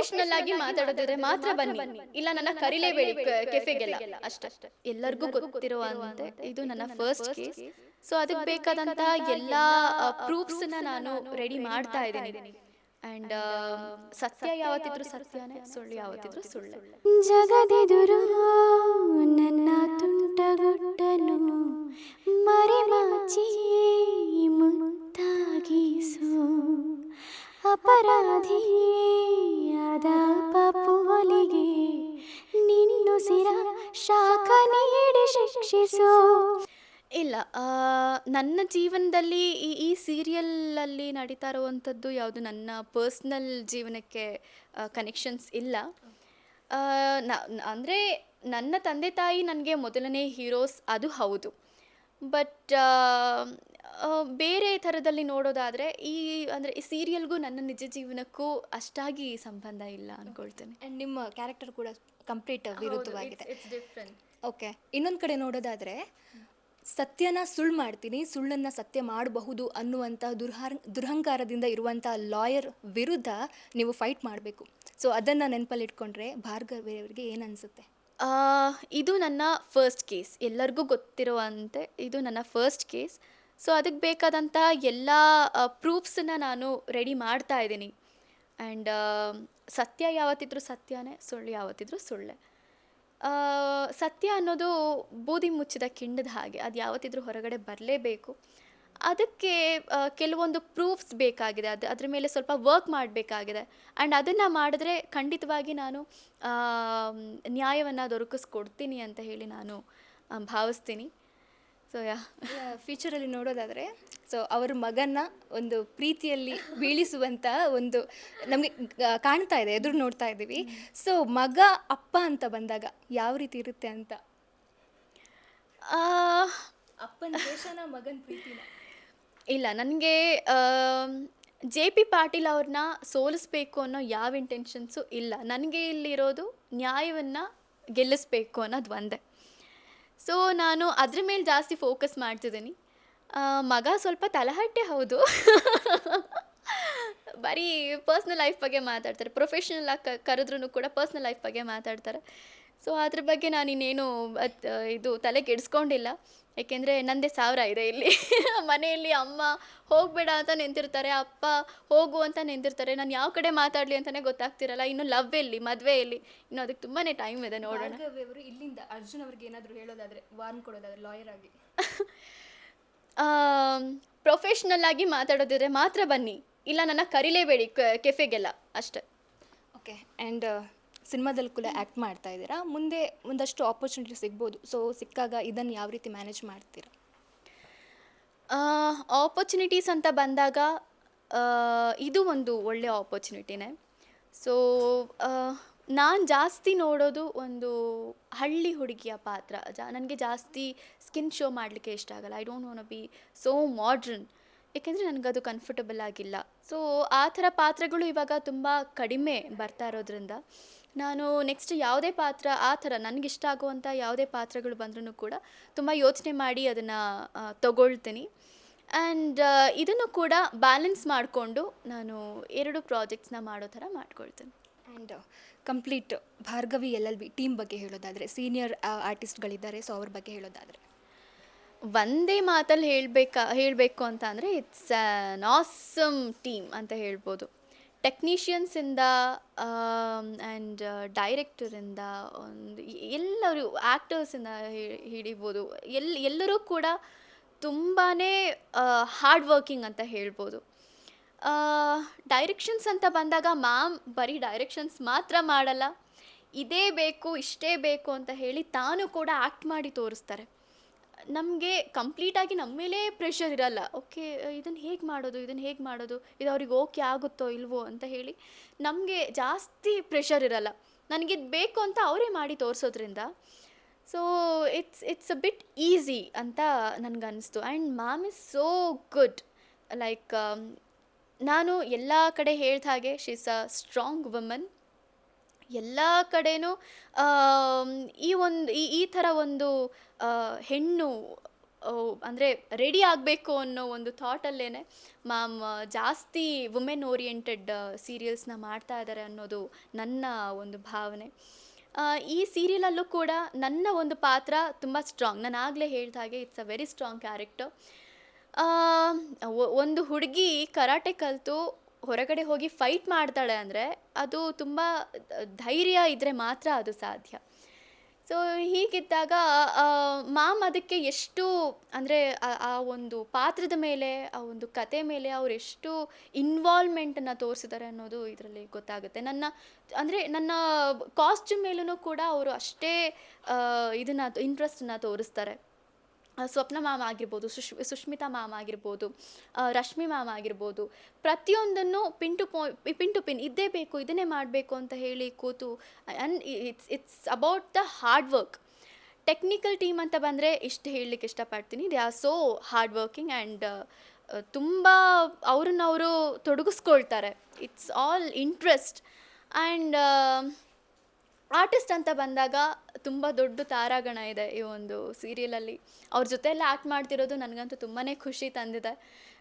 Professional ಆಗಿ ಮಾತಾಡೋದಿದ್ರೆ ಮಾತ್ರ ಬನ್ನಿ. ಇಲ್ಲ ನನ್ನ ಕರಿಲೇಬೇಡಿ ಕೆಫೆಗೆಲ್ಲ. ಅಷ್ಟೇ. ಎಲ್ಲರಿಗೂ ಗೊತ್ತಿರುವಂತೆ ಇದು ನನ್ನ ಫಸ್ಟ್ ಕೇಸ್ ಸೊ ಅದಕ್ಕೆ ಬೇಕಾದಂತ ಎಲ್ಲ ಪ್ರೂಫ್ಸ್ನ ನಾನು ರೆಡಿ ಮಾಡ್ತಾ ಇದ್ದೀನಿ. ಅಂಡ್ ಸತ್ಯ ಯಾವತ್ತಿದ್ರು ಸತ್ಯನೇ ಸುಳ್ಳು ಯಾವತ್ತಿದ್ರು ಸುಳ್ಳು ಜಗದೆದುರು ಆ, ನನ್ನ ಜೀವನದಲ್ಲಿ ಈ ಈ ಸೀರಿಯಲಲ್ಲಿ ನಡೀತಾ ಇರುವಂಥದ್ದು ಯಾವುದು? ನನ್ನ ಪರ್ಸ್ನಲ್ ಜೀವನಕ್ಕೆ ಕನೆಕ್ಷನ್ಸ್ ಇಲ್ಲ. ಆ, ನ- ನ- ಅಂದರೆ ನನ್ನ ತಂದೆ ತಾಯಿ ನನಗೆ ಮೊದಲನೇ ಹೀರೋಸ್ ಅದು ಹೌದು. ಬಟ್ ಬೇರೆ ಥರದಲ್ಲಿ ನೋಡೋದಾದರೆ ಈ ಅಂದರೆ ಈ ಸೀರಿಯಲ್ಗೂ ನನ್ನ ನಿಜ ಜೀವನಕ್ಕೂ ಅಷ್ಟಾಗಿ ಸಂಬಂಧ ಇಲ್ಲ ಅಂದ್ಕೊಳ್ತೇನೆ ಆ್ಯಂಡ್ ನಿಮ್ಮ ಕ್ಯಾರೆಕ್ಟರ್ ಕೂಡ ಕಂಪ್ಲೀಟ್ ವಿರುದ್ಧವಾಗಿದೆ. ಓಕೆ ಇನ್ನೊಂದು ಕಡೆ ನೋಡೋದಾದರೆ ಸತ್ಯನ ಸುಳ್ಳು ಮಾಡ್ತೀನಿ, ಸುಳ್ಳನ್ನು ಸತ್ಯ ಮಾಡಬಹುದು ಅನ್ನುವಂಥ ದುರ್ಹಾರ್, ದುರಹಂಕಾರದಿಂದ ಇರುವಂಥ ಲಾಯರ್ ವಿರುದ್ಧ ನೀವು ಫೈಟ್ ಮಾಡಬೇಕು. ಸೊ, ಅದನ್ನು ನೆನಪಲ್ಲಿ ಇಟ್ಕೊಂಡ್ರೆ ಭಾರ್ಗವಿಯವರಿಗೆ ಏನು ಅನಿಸುತ್ತೆ? ಇದು ನನ್ನ ಫಸ್ಟ್ ಕೇಸ್ ಎಲ್ಲರಿಗೂ ಗೊತ್ತಿರುವಂತೆ ಇದು ನನ್ನ ಫಸ್ಟ್ ಕೇಸ್ ಸೊ, ಅದಕ್ಕೆ ಬೇಕಾದಂತಹ ಎಲ್ಲ ಪ್ರೂಫ್ಸನ್ನು ನಾನು ರೆಡಿ ಮಾಡ್ತಾ ಇದ್ದೀನಿ. ಆ್ಯಂಡ್ ಸತ್ಯ ಯಾವತ್ತಿದ್ರೂ ಸತ್ಯನೇ, ಸುಳ್ಳು ಯಾವತ್ತಿದ್ರೂ ಸುಳ್ಳೆ. ಸತ್ಯ ಅನ್ನೋದು ಬೂದಿ ಮುಚ್ಚಿದ ಕಿಂಡದ ಹಾಗೆ, ಅದು ಯಾವತ್ತಿದ್ರೂ ಹೊರಗಡೆ ಬರಲೇಬೇಕು. ಅದಕ್ಕೆ ಕೆಲವೊಂದು ಪ್ರೂಫ್ಸ್ ಬೇಕಾಗಿದೆ. ಅದು, ಅದ್ರ ಮೇಲೆ ಸ್ವಲ್ಪ ವರ್ಕ್ ಮಾಡಬೇಕಾಗಿದೆ. ಆ್ಯಂಡ್ ಅದನ್ನು ಮಾಡಿದ್ರೆ ಖಂಡಿತವಾಗಿ ನಾನು ನ್ಯಾಯವನ್ನು ದೊರಕಿಸ್ಕೊಡ್ತೀನಿ ಅಂತ ಹೇಳಿ ನಾನು ಭಾವಿಸ್ತೀನಿ. ಸೊ ಯಾ ಫ್ಯೂಚರಲ್ಲಿ ನೋಡೋದಾದರೆ ಸೊ ಅವ್ರ ಮಗನ ಒಂದು ಪ್ರೀತಿಯಲ್ಲಿ ಬೀಳಿಸುವಂಥ ಒಂದು ನಮಗೆ ಕಾಣ್ತಾ ಇದೆ ಎದುರು ನೋಡ್ತಾ ಇದ್ದೀವಿ. ಸೊ ಮಗ ಅಪ್ಪ ಅಂತ ಬಂದಾಗ ಯಾವ ರೀತಿ ಇರುತ್ತೆ ಅಂತ? ಅಪ್ಪನ ದೇಶನ ಮಗನ ಪ್ರೀತಿನ? ಇಲ್ಲ ನನಗೆ ಜೆ ಪಿ ಪಾಟೀಲ್ ಅವ್ರನ್ನ ಸೋಲಿಸ್ಬೇಕು ಅನ್ನೋ ಯಾವ ಇಂಟೆನ್ಷನ್ಸು ಇಲ್ಲ. ನನಗೆ ಇಲ್ಲಿರೋದು ನ್ಯಾಯವನ್ನು ಗೆಲ್ಲಿಸ್ಬೇಕು ಅನ್ನೋದು ಒಂದೇ. ಸೊ ನಾನು ಅದ್ರ ಮೇಲೆ ಜಾಸ್ತಿ ಫೋಕಸ್ ಮಾಡ್ತಿದ್ದೀನಿ. ಮಗ ಸ್ವಲ್ಪ ತಲಹಟ್ಟೆ ಹೌದು. ಬರೀ ಪರ್ಸ್ನಲ್ ಲೈಫ್ ಬಗ್ಗೆ ಮಾತಾಡ್ತಾರೆ. ಪ್ರೊಫೆಷನಲ್ ಆಗಿ ಕರೆದ್ರೂ ಕೂಡ ಪರ್ಸ್ನಲ್ ಲೈಫ್ ಬಗ್ಗೆ ಮಾತಾಡ್ತಾರೆ. ಸೊ ಅದ್ರ ಬಗ್ಗೆ ನಾನು ಇನ್ನೇನು ಇದು ತಲೆ ಕೆಡಿಸ್ಕೊಂಡಿಲ್ಲ ಯಾಕೆಂದರೆ ನನ್ನದೇ ಸಾವಿರ ಇದೆ ಇಲ್ಲಿ. ಮನೆಯಲ್ಲಿ ಅಮ್ಮ ಹೋಗಬೇಡ ಅಂತ ನಿಂತಿರ್ತಾರೆ ಅಪ್ಪ ಹೋಗು ಅಂತ ನಿಂತಿರ್ತಾರೆ. ನಾನು ಯಾವ ಕಡೆ ಮಾತಾಡಲಿ ಅಂತಲೇ ಗೊತ್ತಾಗ್ತಿರಲ್ಲ. ಇನ್ನು ಲವ್ ಎಲ್ಲಿ ಮದುವೆ ಎಲ್ಲಿ? ಇನ್ನು ಅದಕ್ಕೆ ತುಂಬಾ ಟೈಮ್ ಇದೆ ನೋಡೋಣ. ಇಲ್ಲಿಂದ ಅರ್ಜುನ್ ಅವ್ರಿಗೆ ಏನಾದರೂ ಹೇಳೋದಾದರೆ ವಾರ್ನ್ ಕೊಡೋದಾದ್ರೆ ಲಾಯರ್ ಆಗಿ. ಪ್ರೊಫೆಷ್ನಲ್ ಆಗಿ ಮಾತಾಡೋದಿದ್ರೆ ಮಾತ್ರ ಬನ್ನಿ. ಇಲ್ಲ ನನ್ನ ಕರಿಲೇಬೇಡಿ ಕೆಫೆಗೆಲ್ಲ. ಅಷ್ಟೇ. ಓಕೆ ಆ್ಯಂಡ್ ಸಿನಿಮಾದಲ್ಲಿ ಕೂಡ ಆ್ಯಕ್ಟ್ ಮಾಡ್ತಾ ಇದ್ದೀರಾ? ಮುಂದೆ ಒಂದಷ್ಟು ಆಪರ್ಚುನಿಟಿ ಸಿಗ್ಬೋದು. ಸೊ ಸಿಕ್ಕಾಗ ಇದನ್ನು ಯಾವ ರೀತಿ ಮ್ಯಾನೇಜ್ ಮಾಡ್ತೀರಾ? ಆಪರ್ಚುನಿಟೀಸ್ ಅಂತ ಬಂದಾಗ ಇದು ಒಂದು ಒಳ್ಳೆಯ ಆಪರ್ಚುನಿಟಿನೇ ಸೊ ನಾನು ಜಾಸ್ತಿ ನೋಡೋದು ಒಂದು ಹಳ್ಳಿ ಹುಡುಗಿಯ ಪಾತ್ರ. ಜಾ, ನನಗೆ ಜಾಸ್ತಿ ಸ್ಕಿನ್ ಶೋ ಮಾಡಲಿಕ್ಕೆ ಇಷ್ಟ ಆಗಲ್ಲ. I don't want be so modern ಏಕೆಂದರೆ ನನಗದು ಕಂಫರ್ಟಬಲ್ ಆಗಿಲ್ಲ. ಸೊ ಆ ಥರ ಪಾತ್ರಗಳು ಇವಾಗ ತುಂಬ ಕಡಿಮೆ ಬರ್ತಾ ಇರೋದ್ರಿಂದ ನಾನು ನೆಕ್ಸ್ಟ್ ಯಾವುದೇ ಪಾತ್ರ ಆ ಥರ ನನಗಿಷ್ಟ ಆಗುವಂಥ ಯಾವುದೇ ಪಾತ್ರಗಳು ಬಂದ್ರೂ ಕೂಡ ತುಂಬ ಯೋಚನೆ ಮಾಡಿ ಅದನ್ನು ತಗೊಳ್ತೀನಿ. ಆ್ಯಂಡ್ ಇದನ್ನು ಕೂಡ ಬ್ಯಾಲೆನ್ಸ್ ಮಾಡಿಕೊಂಡು ನಾನು ಎರಡು ಪ್ರಾಜೆಕ್ಟ್ಸ್ನ ಮಾಡೋ ಥರ ಮಾಡ್ಕೊಳ್ತೀನಿ. And complete Bhargavi L L B team ಬಗ್ಗೆ ಹೇಳೋದಾದರೆ ಸೀನಿಯರ್ ಆರ್ಟಿಸ್ಟ್ಗಳಿದ್ದಾರೆ ಸೊ ಅವ್ರ ಬಗ್ಗೆ ಹೇಳೋದಾದರೆ. ಒಂದೇ ಮಾತಲ್ಲಿ ಹೇಳಬೇಕಾ ಹೇಳಬೇಕು ಅಂತ ಅಂದರೆ ಇಟ್ಸ್ ಆನ್ ಆಸಮ್ ಟೀಮ್ ಅಂತ ಹೇಳ್ಬೋದು. ಟೆಕ್ನಿಷಿಯನ್ಸಿಂದ ಆ್ಯಂಡ್ ಡೈರೆಕ್ಟರಿಂದ ಒಂದು ಎಲ್ಲರೂ ಆ್ಯಕ್ಟರ್ಸಿಂದ ಹಿಡಿಬೋದು. ಎಲ್, ಎಲ್ಲರೂ ಕೂಡ ತುಂಬಾ ಹಾರ್ಡ್ ವರ್ಕಿಂಗ್ ಅಂತ ಹೇಳ್ಬೋದು. ಡೈರೆಕ್ಷನ್ಸ್ ಅಂತ ಬಂದಾಗ ಮ್ಯಾಮ್ ಬರೀ ಡೈರೆಕ್ಷನ್ಸ್ ಮಾತ್ರ ಮಾಡಲ್ಲ. ಇದೇ ಬೇಕು, ಇಷ್ಟೇ ಬೇಕು ಅಂತ ಹೇಳಿ ತಾನು ಕೂಡ ಆ್ಯಕ್ಟ್ ಮಾಡಿ ತೋರಿಸ್ತಾರೆ. ನಮಗೆ ಕಂಪ್ಲೀಟಾಗಿ ನಮ್ಮ ಮೇಲೆ ಪ್ರೆಷರ್ ಇರಲ್ಲ. ಓಕೆ ಇದನ್ನು ಹೇಗೆ ಮಾಡೋದು ಇದನ್ನು ಹೇಗೆ ಮಾಡೋದು, ಇದು ಅವ್ರಿಗೆ ಓಕೆ ಆಗುತ್ತೋ ಇಲ್ವೋ ಅಂತ ಹೇಳಿ ನಮಗೆ ಜಾಸ್ತಿ ಪ್ರೆಷರ್ ಇರಲ್ಲ. ಇದು ಬೇಕು ಅಂತ ಅವರೇ ಮಾಡಿ ತೋರಿಸೋದ್ರಿಂದ. So it's it's a bit easy ಅಂತ ನನಗನ್ನಿಸ್ತು and ma'am is so good like ನಾನು ಎಲ್ಲ ಕಡೆ ಹೇಳ್ದ ಹಾಗೆ ಶೀಸ್ ಅ ಸ್ಟ್ರಾಂಗ್ ವುಮನ್ ಎಲ್ಲ ಆಮ್, ಈ ಒಂದು ಈ ಈ ಥರ ಒಂದು ಹೆಣ್ಣು ಅಂದರೆ ರೆಡಿ ಆಗಬೇಕು ಅನ್ನೋ ಒಂದು ಥಾಟಲ್ಲೇ ಮ್ಯಾಮ್ ಜಾಸ್ತಿ ವುಮೆನ್ ಓರಿಯೆಂಟೆಡ್ ಸೀರಿಯಲ್ಸ್ನ ಮಾಡ್ತಾ ಇದ್ದಾರೆ ಅನ್ನೋದು ನನ್ನ ಒಂದು ಭಾವನೆ. ಈ ಸೀರಿಯಲಲ್ಲೂ ಕೂಡ ನನ್ನ ಒಂದು ಪಾತ್ರ ತುಂಬ ಸ್ಟ್ರಾಂಗ್ ನಾನು ಆಗಲೇ ಹೇಳಿದ ಹಾಗೆ it's a very strong character ಒಂದು ಹುಡುಗಿ ಕರಾಟೆ ಕಲಿತು ಹೊರಗಡೆ ಹೋಗಿ ಫೈಟ್ ಮಾಡ್ತಾಳೆ ಅಂದರೆ ಅದು ತುಂಬ ಧೈರ್ಯ ಇದ್ದರೆ ಮಾತ್ರ ಅದು ಸಾಧ್ಯ. ಸೊ ಹೀಗಿದ್ದಾಗ ಮಾಮ್ ಅದಕ್ಕೆ ಎಷ್ಟು, ಅಂದರೆ, ಆ ಒಂದು ಪಾತ್ರದ ಮೇಲೆ, ಆ ಒಂದು ಕತೆ ಮೇಲೆ ಅವ್ರು ಎಷ್ಟು ಇನ್ವಾಲ್ವ್ಮೆಂಟನ್ನು ತೋರಿಸಿದ್ದಾರೆ ಅನ್ನೋದು ಇದರಲ್ಲಿ ಗೊತ್ತಾಗುತ್ತೆ. ನನ್ನ, ಅಂದರೆ, ನನ್ನ ಕಾಸ್ಟ್ಯೂಮ್ ಮೇಲೂ ಕೂಡ ಅವರು ಅಷ್ಟೇ ಇದನ್ನು ಇಂಟ್ರೆಸ್ಟನ್ನು ತೋರಿಸ್ತಾರೆ. ಸ್ವಪ್ನ ಮ್ಯಾಮ್ ಆಗಿರ್ಬೋದು, ಸುಶ್, ಸುಶ್ಮಿತಾ ಮ್ಯಾಮ್ ಆಗಿರ್ಬೋದು ರಶ್ಮಿ ಮ್ಯಾಮ್ ಆಗಿರ್ಬೋದು, ಪ್ರತಿಯೊಂದನ್ನು ಪಿನ್ ಟು ಪೋ ಪಿನ್ ಟು ಪಿನ್ ಇದೇ ಬೇಕು, ಇದನ್ನೇ ಮಾಡಬೇಕು ಅಂತ ಹೇಳಿ ಕೂತು and it's it's about the hard work technical team ಅಂತ ಬಂದರೆ ಇಷ್ಟು ಹೇಳಲಿಕ್ಕೆ ಇಷ್ಟಪಡ್ತೀನಿ. They are so hard working and ತುಂಬ ಅವ್ರನ್ನ ಅವರು ತೊಡಗಿಸ್ಕೊಳ್ತಾರೆ it's all interest and artist ಅಂತ ಬಂದಾಗ ತುಂಬ ದೊಡ್ಡ ತಾರಾಗಣ ಇದೆ ಈ ಒಂದು ಸೀರಿಯಲಲ್ಲಿ. ಅವ್ರ ಜೊತೆ ಆ್ಯಕ್ಟ್ ಮಾಡ್ತಿರೋದು ನನಗಂತೂ ತುಂಬಾ ಖುಷಿ ತಂದಿದೆ.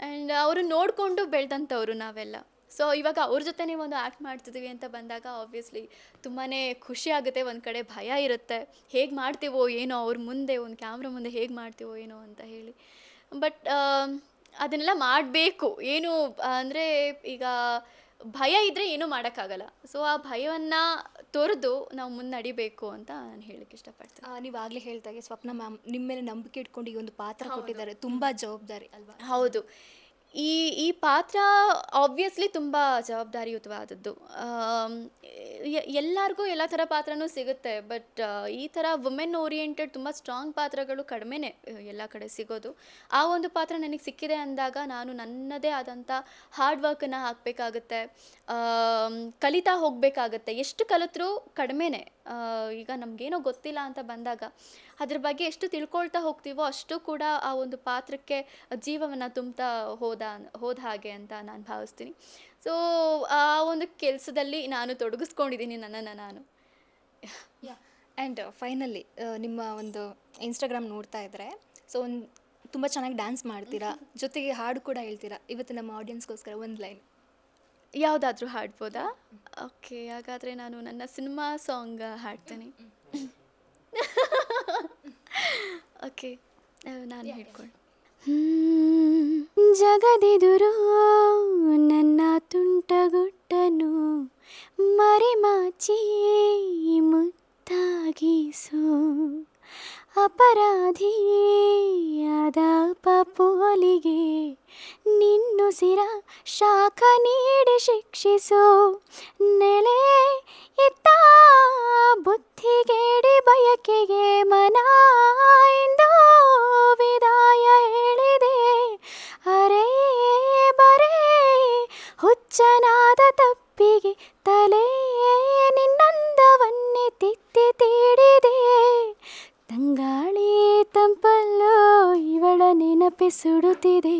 ಆ್ಯಂಡ್ ಅವರು ನೋಡಿಕೊಂಡು ಬೆಳೆದಂಥವ್ರು ನಾವೆಲ್ಲ. ಸೊ, ಇವಾಗ ಅವ್ರ ಜೊತೆ ಒಂದು ಆ್ಯಕ್ಟ್ ಮಾಡ್ತಿದ್ದೀವಿ ಅಂತ ಬಂದಾಗ ಆಬ್ವಿಯಸ್ಲಿ ತುಂಬಾ ಖುಷಿ ಆಗುತ್ತೆ, ಒಂದು ಕಡೆ ಭಯ ಇರುತ್ತೆ. ಹೇಗೆ ಮಾಡ್ತೀವೋ ಏನೋ, ಅವ್ರ ಮುಂದೆ, ಒಂದು ಕ್ಯಾಮ್ರಾ ಮುಂದೆ ಹೇಗೆ ಮಾಡ್ತೀವೋ ಏನೋ ಅಂತ ಹೇಳಿ. ಬಟ್ ಅದನ್ನೆಲ್ಲ ಮಾಡಬೇಕು. ಏನು, ಅಂದರೆ ಈಗ ಭಯ ಇದ್ರೆ ಏನೂ ಮಾಡೋಕ್ಕಾಗಲ್ಲ. ಸೊ ಆ ಭಯವನ್ನು ತೊರೆದು ನಾವು ಮುನ್ನಡಿಬೇಕು ಅಂತ ನಾನು ಹೇಳಕ್ಕೆ ಇಷ್ಟಪಡ್ತೀನಿ. ನೀವು ಆಗಲೇ ಹೇಳ್ದಾಗೆ ಸ್ವಪ್ನ ಮ್ಯಾಮ್ ನಿಮ್ಮ ಮೇಲೆ ನಂಬಿಕೆ ಇಟ್ಕೊಂಡು ಈ ಒಂದು ಪಾತ್ರ ಕೊಟ್ಟಿದ್ದಾರೆ. ತುಂಬ ಜವಾಬ್ದಾರಿ ಅಲ್ವಾ? ಹೌದು. ಈ ಈ ಪಾತ್ರ ಆಬ್ವಿಯಸ್ಲಿ ತುಂಬ ಜವಾಬ್ದಾರಿಯುತವಾದದ್ದು. ಎಲ್ಲರಿಗೂ ಎಲ್ಲ ಥರ ಪಾತ್ರನೂ ಸಿಗುತ್ತೆ ಬಟ್ ಈ ಥರ ವುಮೆನ್ ಓರಿಯೆಂಟೆಡ್ ತುಂಬ ಸ್ಟ್ರಾಂಗ್ ಪಾತ್ರಗಳು ಕಡಿಮೆನೇ ಎಲ್ಲ ಕಡೆ ಸಿಗೋದು. ಆ ಒಂದು ಪಾತ್ರ ನನಗೆ ಸಿಕ್ಕಿದೆ ಅಂದಾಗ ನಾನು ನನ್ನದೇ ಆದಂಥ ಹಾರ್ಡ್ ವರ್ಕನ್ನು ಹಾಕಬೇಕಾಗತ್ತೆ. ಕಲಿತಾ ಹೋಗಬೇಕಾಗತ್ತೆ. ಎಷ್ಟು ಕಲಿತರೂ ಕಡಿಮೆನೇ ಈಗ ನಮಗೇನೋ ಗೊತ್ತಿಲ್ಲ ಅಂತ ಬಂದಾಗ ಅದ್ರ ಬಗ್ಗೆ ಎಷ್ಟು ತಿಳ್ಕೊಳ್ತಾ ಹೋಗ್ತೀವೋ ಅಷ್ಟು ಕೂಡ ಆ ಒಂದು ಪಾತ್ರಕ್ಕೆ ಜೀವವನ್ನು ತುಂಬ್ತಾ ಹೋದ ಹೋದ ಹಾಗೆ ಅಂತ ನಾನು ಭಾವಿಸ್ತೀನಿ. ಸೊ ಆ ಒಂದು ಕೆಲಸದಲ್ಲಿ ನಾನು ತೊಡಗಿಸ್ಕೊಂಡಿದ್ದೀನಿ ನನ್ನನ್ನು ನಾನು. ಆ್ಯಂಡ್ ಫೈನಲಿ ನಿಮ್ಮ ಒಂದು ಇನ್ಸ್ಟಾಗ್ರಾಮ್ ನೋಡ್ತಾ ಇದ್ದರೆ ಸೊ ಒಂದು ತುಂಬ ಚೆನ್ನಾಗಿ ಡ್ಯಾನ್ಸ್ ಮಾಡ್ತೀರಾ? ಜೊತೆಗೆ ಹಾಡು ಕೂಡ ಹೇಳ್ತೀರಾ? ಇವತ್ತು ನಮ್ಮ ಆಡಿಯನ್ಸ್ಗೋಸ್ಕರ ಒಂದು ಲೈನ್ ಯಾವುದಾದ್ರೂ ಹಾಡ್ಬೋದಾ? ಓಕೆ ಹಾಗಾದರೆ ನಾನು ನನ್ನ ಸಿನಿಮಾ ಸಾಂಗ್ ಹಾಡ್ತೇನೆ. ಓಕೆ ನಾನು ಹೇಳ್ಕೊಂಡು. ಹ್ಮ್, ಜಗದೆದುರು ನನ್ನ ತುಂಟಗುಟ್ಟನು ಮರೆಮಾಚಿ ಮುತ್ತಾಗಿಸು. ಅಪರಾಧಿಯಾದ ಪಪೋಲಿಗೆ ನಿನ್ನುಸಿರ ಶಾಖ ನೀಡಿ ಶಿಕ್ಷಿಸು. ನೆಲೆ ನೆನಪೆ ಸುಡುತ್ತಿದೆ.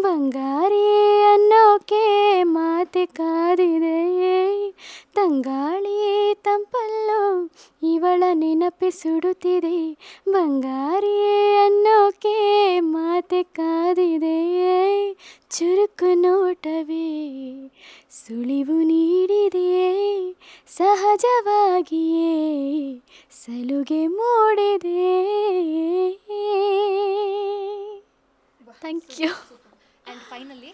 ಬಂಗಾರಿ ಅನ್ನೋಕೆ ಮಾತೆ ಕಾದಿದೆ ತಂಗಾಳಿ ತಂಪಲ್ಲೋ ಇವಳ ನೆನಪೆ ಸುಡುತ್ತಿದೆ. ಬಂಗಾರಿ ಅನ್ನೋಕೆ ಮಾತೆ ಕಾದಿದೆ ಚುರುಕು ನೋಟವೇ, ಸುಳಿವು ನೀಡಿದೆಯೇ? ಸಹಜವಾಗಿಯೇ ಸಲುಗೆ ಮೂಡಿದೆ thank you and finally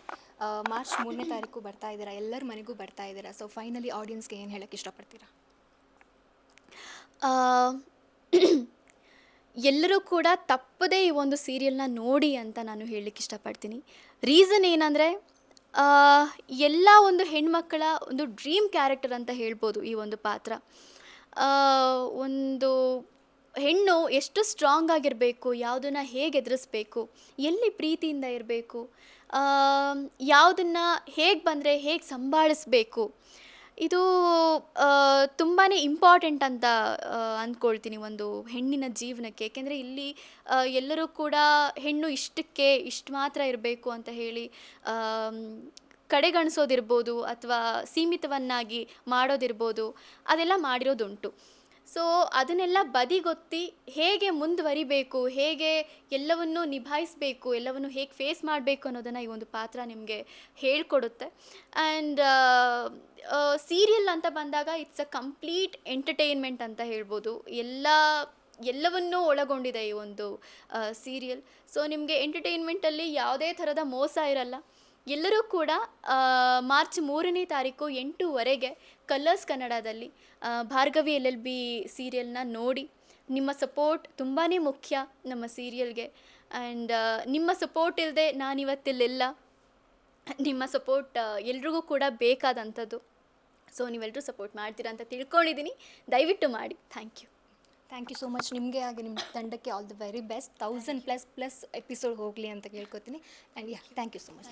March ಮೂರನೇ ತಾರೀಕು ಬರ್ತಾ ಇದ್ದೀರಾ? ಎಲ್ಲರ ಮನೆಗೂ ಬರ್ತಾ ಇದ್ದೀರಾ? ಸೊ ಫೈನಲಿ ಆಡಿಯನ್ಸ್ಗೆ ಏನು ಹೇಳಕ್ಕೆ ಇಷ್ಟಪಡ್ತೀರಾ? ಎಲ್ಲರೂ ಕೂಡ ತಪ್ಪದೇ ಈ ಒಂದು ಸೀರಿಯಲ್ನ ನೋಡಿ ಅಂತ ನಾನು ಹೇಳಲಿಕ್ಕೆ ಇಷ್ಟಪಡ್ತೀನಿ. ರೀಸನ್ ಏನಂದರೆ ಎಲ್ಲ ಒಂದು ಹೆಣ್ಮಕ್ಕಳ ಒಂದು ಡ್ರೀಮ್ ಕ್ಯಾರೆಕ್ಟರ್ ಅಂತ ಹೇಳ್ಬೋದು ಈ ಒಂದು ಪಾತ್ರ. ಒಂದು ಹೆಣ್ಣು ಎಷ್ಟು ಸ್ಟ್ರಾಂಗ್ ಆಗಿರಬೇಕು, ಯಾವುದನ್ನು ಹೇಗೆ ಎದುರಿಸ್ಬೇಕು, ಎಲ್ಲಿ ಪ್ರೀತಿಯಿಂದ ಇರಬೇಕು ಯಾವುದನ್ನು ಹೇಗೆ ಬಂದರೆ ಹೇಗೆ ಸಂಭಾಳಿಸ್ಬೇಕು, ಇದು ತುಂಬಾ ಇಂಪಾರ್ಟೆಂಟ್ ಅಂತ ಅಂದ್ಕೊಳ್ತೀನಿ ಒಂದು ಹೆಣ್ಣಿನ ಜೀವನಕ್ಕೆ. ಏಕೆಂದರೆ ಇಲ್ಲಿ ಎಲ್ಲರೂ ಕೂಡ ಹೆಣ್ಣು ಇಷ್ಟಕ್ಕೆ ಇಷ್ಟು ಮಾತ್ರ ಇರಬೇಕು ಅಂತ ಹೇಳಿ ಕಡೆಗಣಿಸೋದಿರ್ಬೋದು ಅಥವಾ ಸೀಮಿತವನ್ನಾಗಿ ಮಾಡೋದಿರ್ಬೋದು, ಅದೆಲ್ಲ ಮಾಡಿರೋದುಂಟು. ಸೊ ಅದನ್ನೆಲ್ಲ ಬದಿಗೊತ್ತಿ ಹೇಗೆ ಮುಂದುವರಿಬೇಕು, ಹೇಗೆ ಎಲ್ಲವನ್ನು ನಿಭಾಯಿಸಬೇಕು, ಎಲ್ಲವನ್ನು ಹೇಗೆ ಫೇಸ್ ಮಾಡಬೇಕು ಅನ್ನೋದನ್ನು ಈ ಒಂದು ಪಾತ್ರ ನಿಮಗೆ ಹೇಳ್ಕೊಡುತ್ತೆ. ಆ್ಯಂಡ್ ಸೀರಿಯಲ್ ಅಂತ ಬಂದಾಗ ಇಟ್ಸ್ ಅ ಕಂಪ್ಲೀಟ್ ಎಂಟರ್ಟೈನ್ಮೆಂಟ್ ಅಂತ ಹೇಳ್ಬೋದು. ಎಲ್ಲ, ಎಲ್ಲವನ್ನೂ ಒಳಗೊಂಡಿದೆ ಈ ಒಂದು ಸೀರಿಯಲ್ ಸೊ ನಿಮಗೆ ಎಂಟರ್ಟೈನ್ಮೆಂಟಲ್ಲಿ ಯಾವುದೇ ಥರದ ಮೋಸ ಇರಲ್ಲ. ಎಲ್ಲರೂ ಕೂಡ ಮಾರ್ಚ್ ಮೂರನೇ ತಾರೀಕು ಎಂಟೂವರೆಗೆ ಕಲರ್ಸ್ ಕನ್ನಡದಲ್ಲಿ ಭಾರ್ಗವಿ ಎಲ್ ಎಲ್ ಬಿ ಸೀರಿಯಲ್ನ ನೋಡಿ, ನಿಮ್ಮ ಸಪೋರ್ಟ್ ತುಂಬಾ ಮುಖ್ಯ ನಮ್ಮ ಸೀರಿಯಲ್ಗೆ ಆ್ಯಂಡ್ ನಿಮ್ಮ ಸಪೋರ್ಟ್ ಇಲ್ಲದೆ ನಾನಿವತ್ತಿಲ್ಲೆಲ್ಲ, ನಿಮ್ಮ ಸಪೋರ್ಟ್ ಎಲ್ರಿಗೂ ಕೂಡ ಬೇಕಾದಂಥದ್ದು. ಸೊ ನೀವೆಲ್ಲರೂ ಸಪೋರ್ಟ್ ಮಾಡ್ತೀರಾ ಅಂತ ತಿಳ್ಕೊಂಡಿದ್ದೀನಿ. ದಯವಿಟ್ಟು ಮಾಡಿ. Thank you thank you so much ನಿಮಗೆ ಹಾಗೆ ನಿಮ್ಮ ತಂಡಕ್ಕೆ all the very best thousand plus plus episode ಹೋಗಲಿ ಅಂತ ಕೇಳ್ಕೊತೀನಿ. And yeah thank you so much